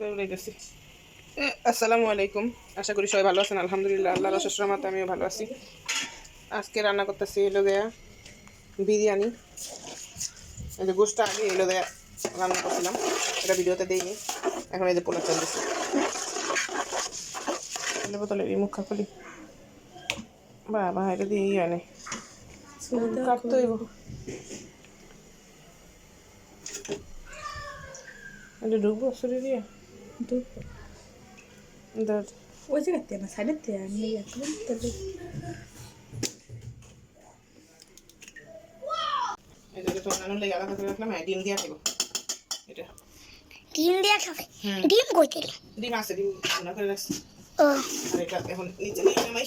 দৌড়াইতেছি। আসসালামু আলাইকুম। আশা করি সবাই ভালো আছেন আলহামদুলিল্লাহ। আল্লাহ রসের রহমতে আমিও ভালো আছি। আজকে রান্না করতেছি এলো দেয়া বিরিয়ানি। এই যে গোষ্ঠটা আগে এলো দেয়া রান্না করছিলাম। এটা ভিডিওতে দিইনি। এখন এই যে পোলা চলতেছে। এলে বোতলে এই মুখ খালি। বাবা এটা দিয়ে ইয়ে নেই। কাটতে হইব। এটা ঢুকবো শরীর দিয়ে ধর ওই জায়গাতে না সাইডেতে আমি এখন তবে এটা তো নানুর লেগে আলাদা করে রাখলাম হ্যাঁ ডিম দিয়ে খাব এটা ডিম দিয়ে খাবে। ডিম কই দিলে ডিম আছে ডিম রান্না করে রাখছি ও আর এটা এখন নিচে নিয়ে নামাই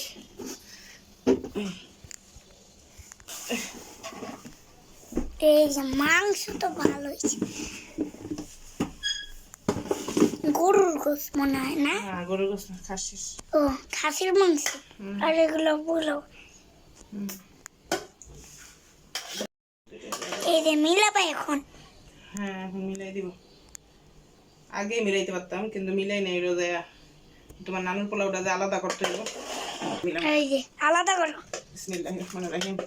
এই যে মাংস তো ভালো হয়েছে গরুর গোস মনে হয় না? হ্যাঁ গরুর গোস খাসিস ও খাসির মাংস? আর এগুলো বলো। এই যে মিলাবে এখন? হ্যাঁ এখন মিলাই দিব। আগে মিলাইতে পারতাম কিন্তু মিলাই নেই রোদে তোমার নানুর পোলাওটা যে আলাদা করতে মিলাম। এই যে আলাদা করো। বিসমিল্লাহ রহমান রাহিম।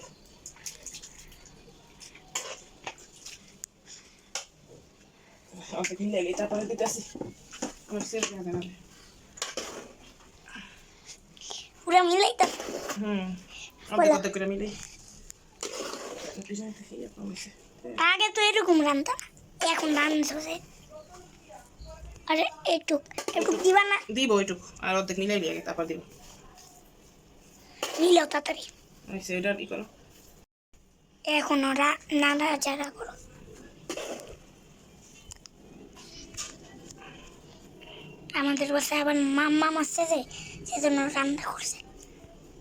অর্ধেক মিলাই তারপরে দিতেছি। আমার পুরো মিলাইতে হুম অর্ধেক অর্ধেক করে মিলাই। আগে তো এরকম রান্না এখন রান্না হচ্ছে আরে একটু একটু দিবা না দিব ওইটুকু আর অর্ধেক মিলাই আগে তারপর দিব নিলেও তাড়াতাড়ি সেটা ই করো এখন ওরা নাড়া চাড়া করো আমাদের বাসায় আবার মাম্মা আসছে যে সেজন্য রান্না করছে।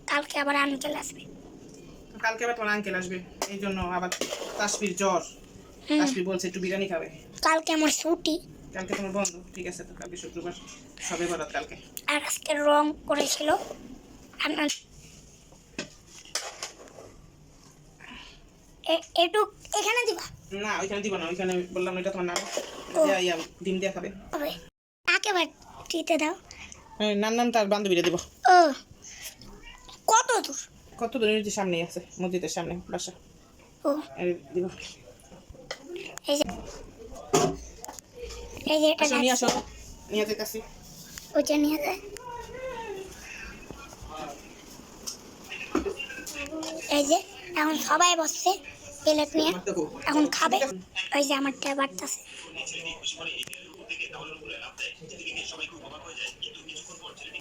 কালকে আবার আনকেল আসবে। কালকে আবার তোমার আঙ্কেল আসবে। এই জন্য আবার তাসপির জ্বর। হুম, তাসপির বলছে একটু বিরিয়ানি খাবে। কালকে আমার ছুটি। কালকে তোমার বন্ধ। ঠিক আছে তো কালকে শুক্রবার। সবে বরাত কালকে। আর আজকে রং করেছিল। আর- এ- একটু এখানে দিবা? না ওইখানে দিবা না। ওইখানে বললাম এটা তোমার নাম। ইয়া ডিম দিয়ে খাবে। হবে। আগে দিতে দাও। হ্যাঁ, নাম নাম তার বান্ধবীরা দিব। ও কত দূর? কত দূর? যে সামনেই আছে মসজিদের সামনে বাসা। ও। দিব। এই যে এই যে এটা নিয়ে আসো নিয়ে যেতেছি ওইটা নিয়ে যায় এই যে এখন সবাই বসছে প্লেট নিয়ে। এখন খাবে। ওই যে আমারটা বাড়তেছে। ডাউনলোড করলেন আপনি দেখে সবাই খুব অবাক হয়ে যায় কিন্তু কিছুক্ষণ পর ছেলেটি